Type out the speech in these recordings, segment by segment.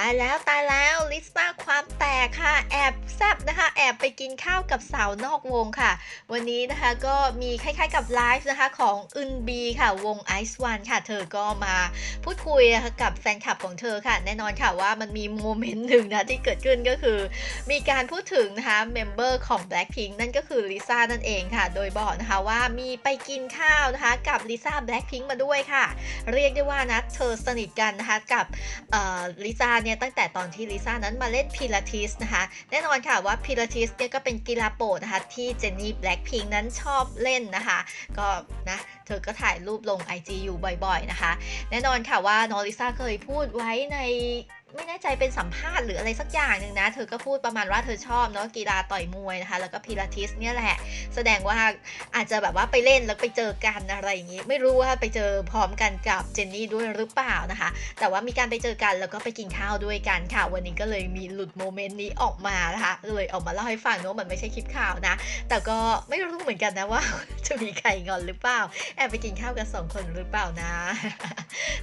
ตายแล้วตายแล้วลิซ่าความแตกค่ะ แอบแซบนะคะ แอบไปกินข้าวกับสาวนอกวงค่ะ วันนี้นะคะก็มีคล้ายๆกับไลฟ์นะคะของอึนบีค่ะ วง Ice One ค่ะ เธอก็มาพูดคุยนะคะกับแฟนคลับของเธอค่ะ แน่นอนค่ะว่ามันมีโมเมนต์หนึ่งนะที่เกิดขึ้นก็คือ มีการพูดถึงนะคะเมมเบอร์ของ Blackpink นั่นก็คือลิซ่านั่นเองค่ะ โดยบอกนะคะว่ามีไปกินข้าวนะคะกับลิซ่า Blackpink มาด้วยค่ะ เรียกได้ว่านะเธอสนิทกันนะคะกับลิซ่าเนี่ยตั้งแต่ตอนที่ลิซ่านั้นมาเล่นพิลาทิสนะคะ แน่นอนค่ะว่าพิลาทิสเนี่ยก็เป็นกีฬาโปรดนะคะที่เจนนี่แบล็คพิงนั้นชอบเล่นนะคะ ก็นะ เธอก็ถ่ายรูปลง IG อยู่บ่อยๆนะคะ แน่นอนค่ะว่าน้องลิซ่าเคยพูดไว้ในไม่แน่ใจเป็นสัมภาษณ์หรืออะไรสักอย่างหนึ่งนะ เธอก็พูดประมาณว่าเธอชอบเนาะกีฬาต่อยมวยนะคะ แล้วก็พิลาทิสเนี่ยแหละ แสดงว่าอาจจะแบบว่าไปเล่นแล้วไปเจอกันอะไรอย่างนี้ ไม่รู้ว่าไปเจอพร้อมกันกับเจนนี่ด้วยหรือเปล่านะคะ แต่ว่ามีการไปเจอกันแล้วก็ไปกินข้าวด้วยกันค่ะ วันนี้ก็เลยมีหลุดโมเมนต์นี้ออกมานะคะ เลยออกมาเล่าให้ฟังเนาะมันไม่ใช่คลิปข่าวนะ แต่ก็ไม่รู้เหมือนกันนะว่าจะมีใครงอนหรือเปล่าแอบไปกินข้าวกันสองคนหรือเปล่านะ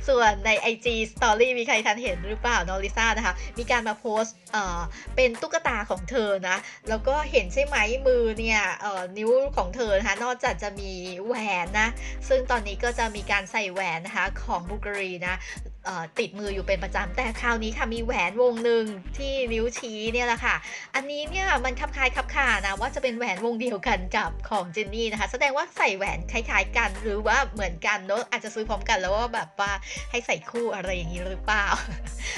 ส่วนใน IG Story มีใครทันเห็นหรือเปล่าน้องลิซ่านะคะ มีการมาโพสเอ่อเป็นตุ๊กตาของเธอนะ แล้วก็เห็นใช่ไหมมือเนี่ยเอ่อนิ้วของเธอนะคะนอกจากจะมีแหวนนะ ซึ่งตอนนี้ก็จะมีการใส่แหวนนะคะของบุกรีนะ ติดมืออยู่เป็นประจำแต่คราวนี้ค่ะมีแหวนวงหนึ่งที่นิ้วชี้เนี่ยแหละค่ะ อันนี้เนี่ยมันคับคลายคับคานะว่าจะเป็นแหวนวงเดียวกันกับของเจนนี่นะคะ แสดงว่าใส่แหวนคล้ายๆกัน หรือว่าเหมือนกันเนอะอาจจะซื้อพร้อมกันแล้วว่าแบบว่าให้ใส่คู่อะไรอย่างนี้หรือเปล่า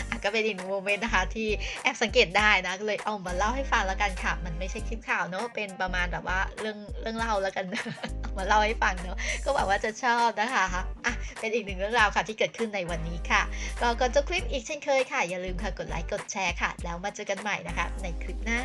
อะก็เป็นอีกหนึ่งโมเมนต์นะคะที่แอบสังเกตได้นะก็เลยเอามาเล่าให้ฟังแล้วกันค่ะ มันไม่ใช่คลิปข่าวเนอะเป็นประมาณแบบว่าเรื่องเรื่องเล่าแล้วกันมาเล่าให้ฟังเนอะก็หวังว่าจะชอบนะคะอะเป็นอีกหนึ่งเรื่องราวค่ะที่เกิดขึ้นในวันนี้ค่ะก็ก่อนจบคลิปอีกเช่นเคยค่ะ อย่าลืมค่ะกดไลค์กดแชร์ค่ะ แล้วมาเจอกันใหม่นะคะ ในคลิปหน้า